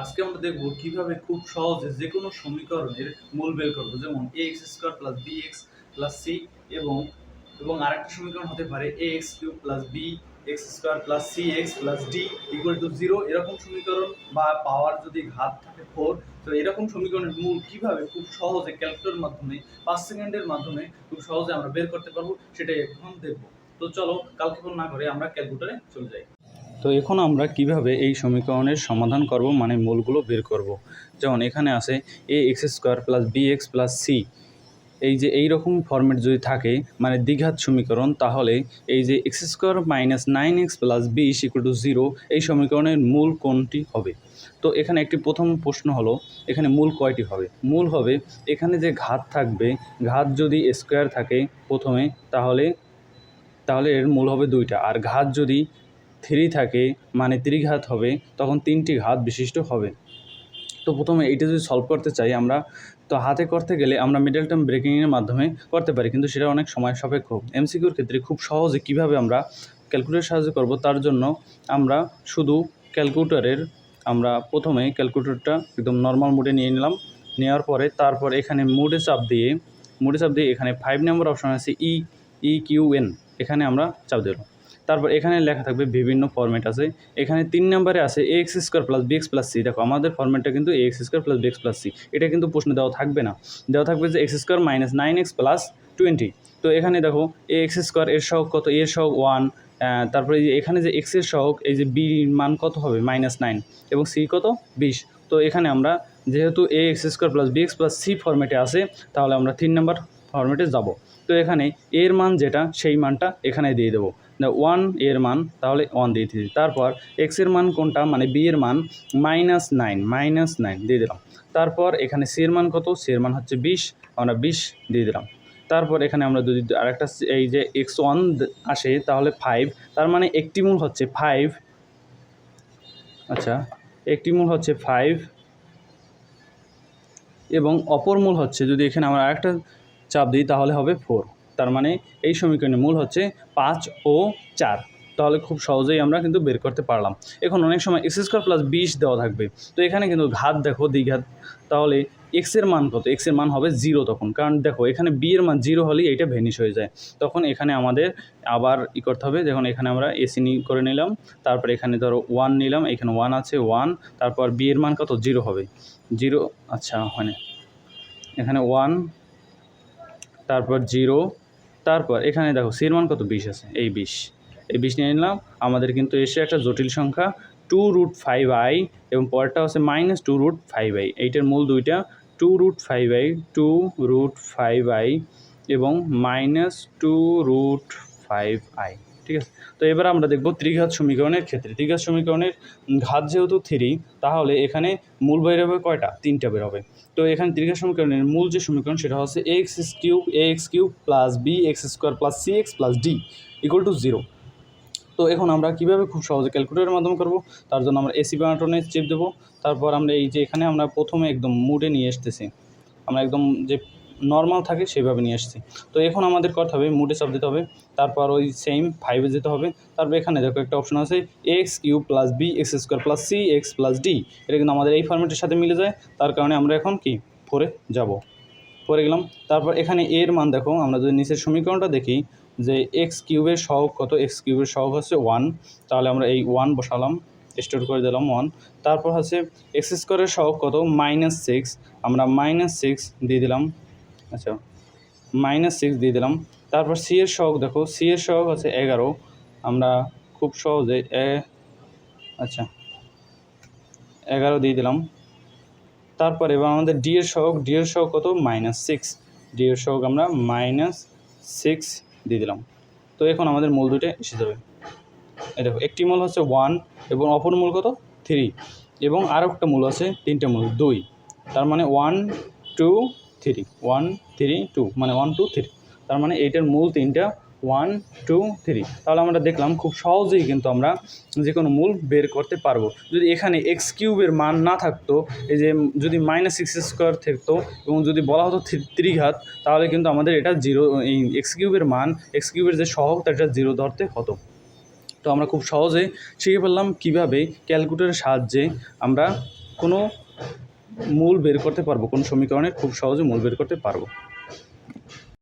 আজকে আমরা দেখব কীভাবে খুব সহজে যে কোনো সমীকরণের মূল বের করব, যেমন a x square plus b x plus c এবং এবং আরেকটা সমীকরণ হতে পারে a x cube plus b x square plus c x plus d equal to zero এরকম সমীকরণ বা পাওয়ার যদি ঘাত থাকে ফোর তো এরকম সমীকরণের মূল কীভাবে খুব সহজে ক্যালকুলেটর মাধ্যমে, পাঁচ সেকেন্ডের মাধ্যমে খুব সহজে আমরা বের করতে পারব, সেটাই এখন দেখব। তো চলো, কালক্ষেপণ না করে আমরা ক্যালকুলেটরে চলে যাই। তো এখন আমরা কীভাবে এই সমীকরণের সমাধান করব মানে মূলগুলো বের করব? যেমন এখানে আছে a x square plus b x plus c এই যে এই রকম ফর্মেট যদি থাকে মানে দ্বিঘাত সমীকরণ, তাহলে এই যে x square minus nine x plus বিশ ইকুয়াল টু জিরো এই সমীকরণের মূল কোনটি হবে? তো এখানে একটি প্রথম প্রশ্ন হলো, এখানে মূল কয়টি হবে? মূল হবে, এখানে যে ঘাত থাকবে, ঘাত যদি স্কোয়ার থাকে প্রথমে, তাহলে তাহলে এর মূল হবে দুইটা। আর ঘাত যদি থ্রি থাকে মানে ত্রিঘাত হবে, তখন তিনটি ঘাত বিশিষ্ট হবে। তো প্রথমে এইটা যদি সলভ করতে চাই আমরা, তো হাতে করতে গেলে আমরা মিডল টার্ম ব্রেকিংয়ের মাধ্যমে করতে পারি, কিন্তু সেটা অনেক সময় সাপেক্ষ। এমসিকিউর ক্ষেত্রে খুব সহজে কীভাবে আমরা ক্যালকুলেটর সাহায্য করব, তার জন্য আমরা শুধু ক্যালকুলেটরের আমরা প্রথমে ক্যালকুলেটরটা একদম নর্মাল মোডে নিয়ে নিলাম, নেওয়ার পরে তারপর এখানে মোডে চাপ দিয়ে মোডে চাপ দিয়ে এখানে ফাইভ নাম্বার অপশন আছে ই ই কিউ এন এখানে আমরা চাপ দিলাম। তারপর এখানে লেখা থাকবে বিভিন্ন ফরম্যাট আছে। এখানে তিন নম্বরে আছে a x square plus b x plus c দেখো, আমাদের ফরম্যাটটা কিন্তু a x square plus b x plus c এটা কিন্তু প্রশ্ন দেওয়া থাকবে না। দেওয়া থাকবে যে x square minus nine x plus twenty তো এখানে দেখো এ এক্স স্কোয়ার এর সহগ কত? এর সহগ ওয়ান তারপরে এই যে এখানে যে এক্সের সহগ, এই যে বি মান কত হবে? মাইনাস নাইন এবং সি কত? বিশ। তো এখানে আমরা যেহেতু a x square plus b x plus c ফরম্যাটে আছে, তাহলে আমরা তিন নম্বর ফরম্যাটে যাব। তো এখানে এর মান যেটা, সেই মানটা এখানে দিয়ে দেবো। ওয়ানের মান, তাহলে ওয়ান দিয়ে দিচ্ছি তারপর এক্সের মান কোনটা? মানে বি এর মান মাইনাস নাইন মাইনাস নাইন দিয়ে দিলাম। তারপর এখানে সি এর মান কত? সি এর মান হচ্ছে বিশ, আমরা বিশ দিয়ে দিলাম। তারপর এখানে আমরা যদি আরেকটা এই যে এক্স ওয়ান আসে, তাহলে ফাইভ তার মানে একটি মূল হচ্ছে ফাইভ আচ্ছা একটি মূল হচ্ছে ফাইভ এবং অপর মূল হচ্ছে, যদি এখানে আমরা আরেকটা চাপ দিই, তাহলে হবে ফোর তার মানে এই সমীকরণের মূল হচ্ছে পাঁচ ও চার। তাহলে খুব সহজেই আমরা কিন্তু বের করতে পারলাম। এখন অনেক সময় এক্স স্কোয়ার প্লাস বিশ দেওয়া থাকবে। তো এখানে কিন্তু ঘাত দেখো, দ্বিঘাত। তাহলে এক্সের মান কত? এক্সের মান হবে জিরো তখন। কারণ দেখো, এখানে বি এর মান জিরো হলেই এটা ভেনিশ হয়ে যায়। তখন এখানে আমাদের আবার ই করতে হবে, যখন এখানে আমরা এসি নি করে নিলাম, তারপর এখানে ধরো ওয়ান নিলাম, এখানে ওয়ান আছে ওয়ান তারপর বি এর মান কত? জিরো হবে। জিরো আচ্ছা মানে এখানে ওয়ান তারপর জিরো, তারপর এখানে দেখো সির মান কত? বিশ আছে, এই বিশ। এই বিশ নিয়ে নিলাম। আমাদের কিন্তু এসে একটা জটিল সংখ্যা টু রুট ফাইভ আই এবং পরেরটা হচ্ছে minus two root five i এইটার মূল দুইটা two root five i two root five i এবং minus two root five i ঠিক আছে? তো এবার আমরা দেখব ত্রিঘাত সমীকরণের ক্ষেত্রে। ত্রিঘাত সমীকরণের ঘাত যেহেতু থ্রি তাহলে এখানে মূল বের হবে কয়টা? তিনটা বের হবে। তো এখানে ত্রিঘাত সমীকরণের মূল যে সমীকরণ, সেটা হচ্ছে x cube a x cube plus b x square plus c x plus d equal to zero তো এখন আমরা কীভাবে খুব সহজে ক্যালকুলেটরের মাধ্যমে করব? তার জন্য আমরা এসি বাটনে চেপ দেবো। তারপর আমরা এই যে এখানে আমরা প্রথমে একদম মুডে নিয়ে এসতেছি আমরা একদম যে নর্মাল থাকে সেভাবে নিয়ে এসেছি তো এখন আমাদের করতে হবে মুডে চাপ দিতে হবে, তারপর ওই সেম ফাইভে যেতে হবে, তারপর এখানে দেখো একটা অপশন আছে x cube plus b x square plus c x plus d এটা কিন্তু আমাদের এই ফর্মেটের সাথে মিলে যায়, তার কারণে আমরা এখন কি ফোরে যাব। পরে গেলাম, তারপর এখানে এর মান দেখো, আমরা যদি নিচের সমীকরণটা দেখি, যে এক্স কিউবের সহগ কত এক্স কিউবের সহগ হচ্ছে ওয়ান তাহলে আমরা এই ওয়ান বসালাম স্টোর করে দিলাম ওয়ান তারপর হচ্ছে এক্স স্কোয়ারের সহগ কত মাইনাস সিক্স আমরা মাইনাস সিক্স দিয়ে দিলাম আচ্ছা মাইনাস সিক্স দিয়ে দিলাম। তারপর সি এর সহগ দেখো সি এর সহগ হচ্ছে এগারো। আমরা খুব সহজে আচ্ছা এগারো দিয়ে দিলাম। তারপর এবার আমাদের ডি এর সহগ ডি এর সহগ কত? মাইনাস সিক্স ডি এর সহগ আমরা মাইনাস সিক্স দিয়ে দিলাম। তো এখন আমাদের মূল দুইটা এসে যাবে এই দেখো, একটি মূল হচ্ছে ওয়ান এবং অপর মূল কত? থ্রি এবং আরও একটা মূল আছে, তিনটে মূল, দুই। তার মানে one two three one three two মানে ওয়ান টু থ্রি তার মানে এইটার মূল তিনটা ওয়ান টু থ্রি তাহলে আমরা দেখলাম খুব সহজেই কিন্তু আমরা যে কোনো মূল বের করতে পারব। যদি এখানে এক্স কিউবের মান না থাকতো, এই যে যদি মাইনাস সিক্স স্কোয়ার থাকতো এবং যদি বলা হতো ত্রিঘাত, তাহলে কিন্তু আমাদের এটা জিরো এই এক্স কিউবের মান এক্স কিউবের যে সহগ এটা জিরো ধরতে হতো। তো আমরা খুব সহজে শিখে ফেললাম কীভাবে ক্যালকুলেটরের সাহায্যে আমরা কোনো মূল বের করতে পারব কোন সমীকরণের খুব সহজে মূল বের করতে পারব।